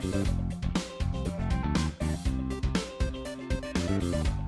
Thank you.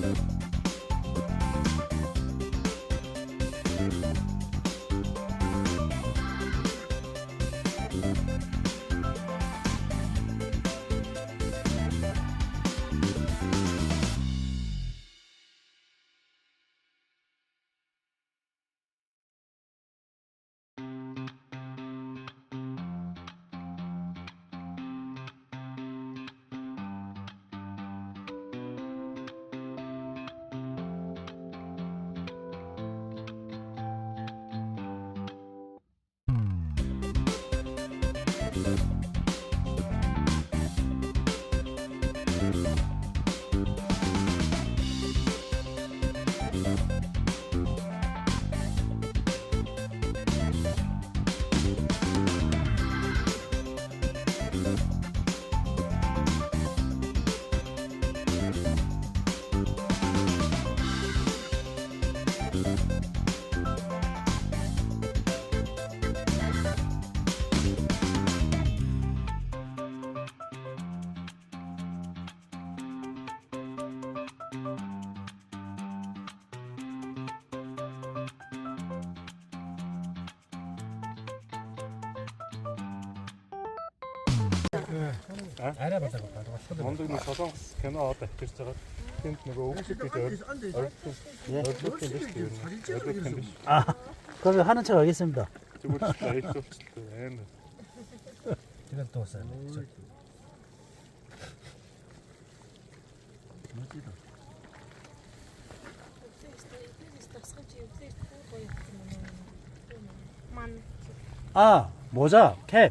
Thank you. арай болоо байна. Мондгийн солонгос кино одоо хэлчихэж байгаа. Тэнд нөгөө өвчтэй дээ. 아, 그럼 하는 척 하겠습니다. 죽을 줄 알고 죽을 제가 또 왔어요. 멋지다. 아, 모자, 캡.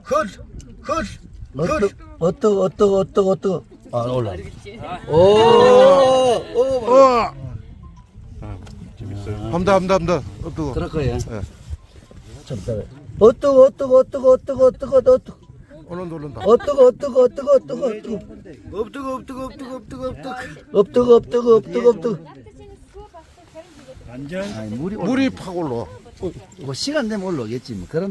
헛헛헛 어떠 어떠 어떠 어떠 아 올라 오오 어. 함다 함다 함다 어떠고 그럴 거야 잠깐 어떠, 어떠, 어떠, 어떠, 어떠, 어떠고 오른다 오른다 어떠, 어떠, 어떠, 어떠, 어떠고 업뜨, 업뜨, 업뜨, 업뜨, 업뜨, 업뜨, 업뜨, 업뜨. 완전 물이 물이 파골로 뭐 시간 되면 올라오겠지 뭐 그런다.